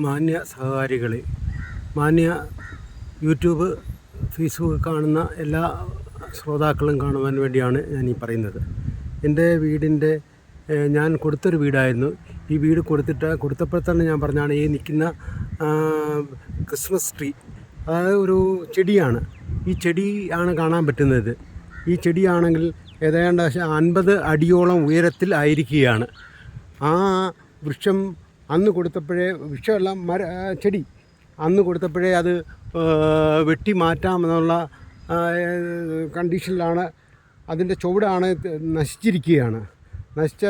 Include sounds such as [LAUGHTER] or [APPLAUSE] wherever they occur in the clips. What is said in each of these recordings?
മാന്യ സഹകാരികളെ മാന്യ YouTube Facebook കാണുന്ന എല്ലാ ശ്രോതാക്കളും കാണുവാൻ വേണ്ടിയാണ് ഞാൻ ഈ പറയുന്നത്. എന്റെ വീടിന്റെ ഞാൻ കൊടുത്തൊരു വീടായിരുന്നു. ഈ വീട് കൊടുത്തിട്ട് കൊടുത്തപ്പോൾ തന്നെ ഞാൻ പറഞ്ഞാണ് ഈ നിൽക്കുന്ന ക്രിസ്മസ് ട്രീ അതായത് ഒരു ചെടിയാണ്. ഈ ചെടി ആണ് കാണാൻ പറ്റുന്നത്. ഈ ചെടിയാണെങ്കിൽ ഏതാണ്ട് അൻപത് അടിയോളം ഉയരത്തിൽ ആയിരിക്കുകയാണ്. ആ വൃക്ഷം അന്ന് കൊടുത്തപ്പോഴേ വിഷമുള്ള മര ചെടി. അന്ന് കൊടുത്തപ്പോഴേ അത് വെട്ടി മാറ്റാമെന്നുള്ള കണ്ടീഷനിലാണ് അതിന്റെ ചുവടാണ് നശിച്ചിരിക്കുകയാണ്. നശിച്ച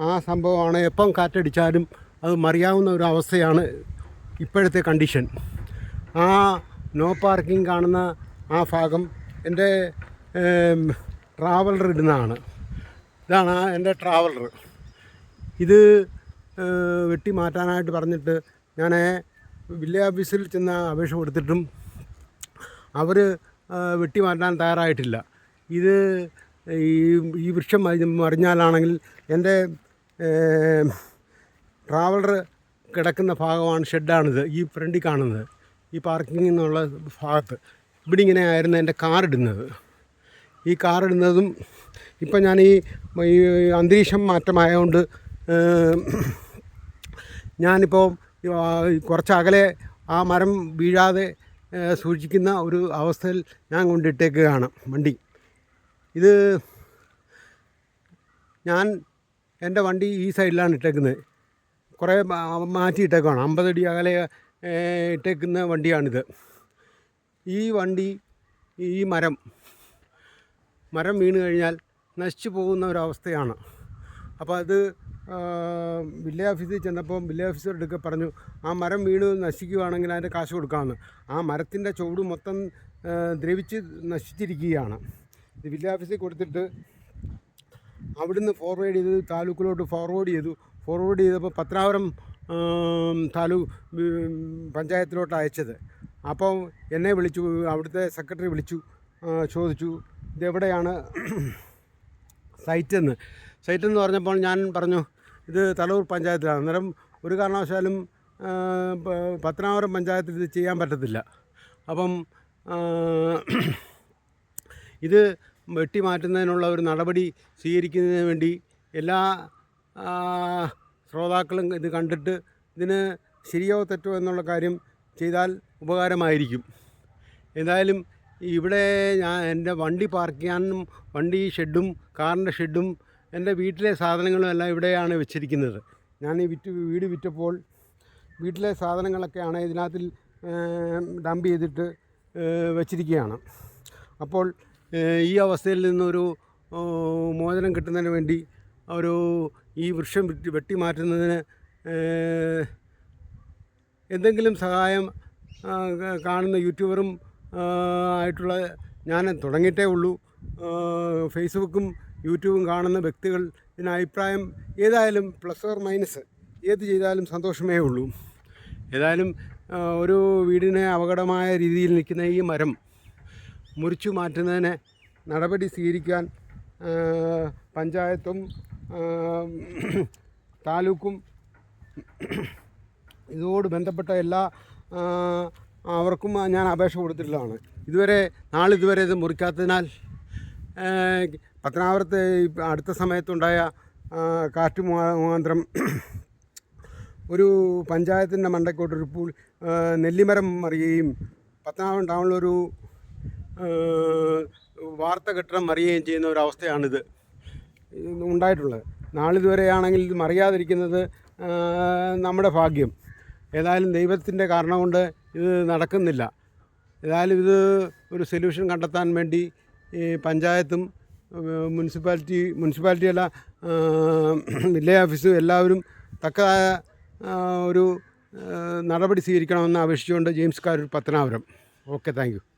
ആ സംഭവമാണ് എപ്പം കാറ്റടിച്ചാലും അത് മറിയാവുന്ന ഒരു അവസ്ഥയാണ് ഇപ്പോഴത്തെ കണ്ടീഷൻ. ആ നോ പാർക്കിംഗ് കാണുന്ന ആ ഭാഗം എന്റെ ട്രാവലർ ഇടുന്നതാണ്. ഇതാണ് എന്റെ ട്രാവലർ. ഇത് വെട്ടി മാറ്റാനായിട്ട് പറഞ്ഞിട്ട് ഞാൻ വില്ലേജ് ഓഫീസിൽ ചെന്ന് അപേക്ഷ കൊടുത്തിട്ടും അവർ വെട്ടി മാറ്റാൻ തയ്യാറായിട്ടില്ല. ഇത് ഈ ഈ വൃക്ഷം മറിഞ്ഞാലാണെങ്കിൽ എന്റെ ട്രാവലർ കിടക്കുന്ന ഭാഗമാണ് ഷെഡാണിത് ഈ ഫ്രണ്ടിൽ കാണുന്നത് ഈ നിന്നുള്ള ഭാഗത്ത്. ഇവിടെ ഇങ്ങനെ ആയിരുന്നു എന്റെ കാറിടുന്നത് ഈ കാറിടുന്നതും ഇപ്പം ഞാൻ ഈ അന്തരീക്ഷം മാറ്റമായതുകൊണ്ട് ഞാനിപ്പോൾ കുറച്ച് അകലെ ആ മരം വീഴാതെ സൂക്ഷിക്കുന്ന ഒരു അവസ്ഥയിൽ ഞാൻ കൊണ്ടിട്ടേക്കുകയാണ് വണ്ടി. ഇത് ഞാൻ എന്റെ വണ്ടി ഈ സൈഡിലാണ് ഇട്ടേക്കുന്നത്. കുറേ മാറ്റി ഇട്ടേക്കുവാണ്. അമ്പതടി അകലെ ഇട്ടേക്കുന്ന വണ്ടിയാണിത്. ഈ വണ്ടി ഈ മരം മരം വീണ് കഴിഞ്ഞാൽ നശിച്ചു പോകുന്ന ഒരവസ്ഥയാണ് അപ്പോൾ അത് വില്ലേജ് ഓഫീസിൽ ചെന്നപ്പോൾ വില്ലേജ് ഓഫീസർ എടുക്കെ പറഞ്ഞു ആ മരം വീണ് നശിക്കുകയാണെങ്കിൽ അതിന്റെ കാശ് കൊടുക്കാമെന്ന്. ആ മരത്തിന്റെ ചുവട് മൊത്തം ദ്രവിച്ച് നശിച്ചിരിക്കുകയാണ്. ഇത് വില്ലേജ് ഓഫീസിൽ കൊടുത്തിട്ട് അവിടുന്ന് ഫോർവേഡ് ചെയ്ത് താലൂക്കിലോട്ട് ഫോർവേഡ് ചെയ്തു. ഫോർവേഡ് ചെയ്തപ്പോൾ പത്രാവരം താലൂക്ക് പഞ്ചായത്തിലോട്ട് അയച്ചത്. അപ്പോൾ എന്നെ വിളിച്ചു അവിടുത്തെ സെക്രട്ടറി വിളിച്ചു ചോദിച്ചു ഇതെവിടെയാണ് സൈറ്റെന്ന്. സൈറ്റെന്ന് സൈറ്റ് പറഞ്ഞപ്പോൾ ഞാൻ പറഞ്ഞു ഇത് തലൂർ പഞ്ചായത്തിലാണ്. അന്നേരം ഒരു കാരണവശാലും പത്തനാപുരം പഞ്ചായത്തിൽ ഇത് ചെയ്യാൻ പറ്റത്തില്ല. അപ്പം ഇത് വെട്ടി മാറ്റുന്നതിനുള്ള ഒരു നടപടി സ്വീകരിക്കുന്നതിന് വേണ്ടി എല്ലാ ശ്രോതാക്കളും ഇത് കണ്ടിട്ട് ഇതിന് ശരിയോ തെറ്റോ എന്നുള്ള കാര്യം ചെയ്താൽ ഉപകാരമായിരിക്കും. എന്തായാലും ഇവിടെ ഞാൻ എന്റെ വണ്ടി പാർക്ക് ചെയ്യാനും വണ്ടി ഷെഡും കാറിന്റെ ഷെഡും എന്റെ വീട്ടിലെ സാധനങ്ങളും എല്ലാം ഇവിടെയാണ് വെച്ചിരിക്കുന്നത്. ഞാൻ ഈ വിറ്റ് വീട് വിറ്റപ്പോൾ വീട്ടിലെ സാധനങ്ങളൊക്കെയാണ് ഇതിനകത്തിൽ ഡംപ് ചെയ്തിട്ട് വെച്ചിരിക്കുകയാണ്. അപ്പോൾ ഈ അവസ്ഥയിൽ നിന്നൊരു മോചനം കിട്ടുന്നതിന് വേണ്ടി ഒരു ഈ വൃക്ഷം വെട്ടി മാറ്റുന്നതിന് എന്തെങ്കിലും സഹായം കാണുന്ന യൂട്യൂബറും ആയിട്ടുള്ള ഞാൻ തുടങ്ങിയിട്ടേ ഉള്ളൂ. ഫേസ്ബുക്കും യൂട്യൂബും കാണുന്ന വ്യക്തികൾ ഇതിന് അഭിപ്രായം ഏതായാലും പ്ലസ് ഓർ മൈനസ്. ഏത് ചെയ്താലും സന്തോഷമേ ഉള്ളൂ. ഏതായാലും ഒരു വീടിനെ അപകടമായ രീതിയിൽ നിൽക്കുന്ന ഈ മരം മുറിച്ചു മാറ്റുന്നതിന് നടപടി സ്വീകരിക്കാൻ പഞ്ചായത്തും താലൂക്കും ഇതോട് ബന്ധപ്പെട്ട എല്ലാ അവർക്കും ഞാൻ അപേക്ഷ കൊടുത്തിട്ടുള്ളതാണ്. ഇതുവരെ നാളിതുവരെ ഇത് മുറിക്കാത്തതിനാൽ പത്തനാപുരത്ത് അടുത്ത സമയത്തുണ്ടായ കാറ്റ് മുഖാ- മുഖാന്തരം [CLEARS THROAT] ഒരു പഞ്ചായത്തിന്റെ മണ്ടക്കോട്ടൊരു പൂ ആ, നെല്ലിമരം മറിയുകയും പത്തനാപുരം ടൗണിലൊരു വാർത്ത കെട്ടിടം മറിയുകയും ചെയ്യുന്ന ഒരവസ്ഥയാണിത് ഉണ്ടായിട്ടുള്ളത്. നാളിതുവരെയാണെങ്കിൽ ഇത് മറിയാതിരിക്കുന്നത് നമ്മുടെ ഭാഗ്യം. ഏതായാലും ദൈവത്തിന്റെ കാരണം കൊണ്ട് ഇത് നടക്കുന്നില്ല. ഏതായാലും ഇത് ഒരു സൊല്യൂഷൻ കണ്ടെത്താൻ വേണ്ടി ഈ പഞ്ചായത്തും മുനിസിപ്പാലിറ്റി മുനിസിപ്പാലിറ്റി അല്ല [CLEARS THROAT] വില്ലേജ് ഓഫീസും എല്ലാവരും തക്കതായ ഒരു നടപടി സ്വീകരിക്കണമെന്ന് അപേക്ഷിച്ചുകൊണ്ട് James Karoor Pathanapuram. Okay thank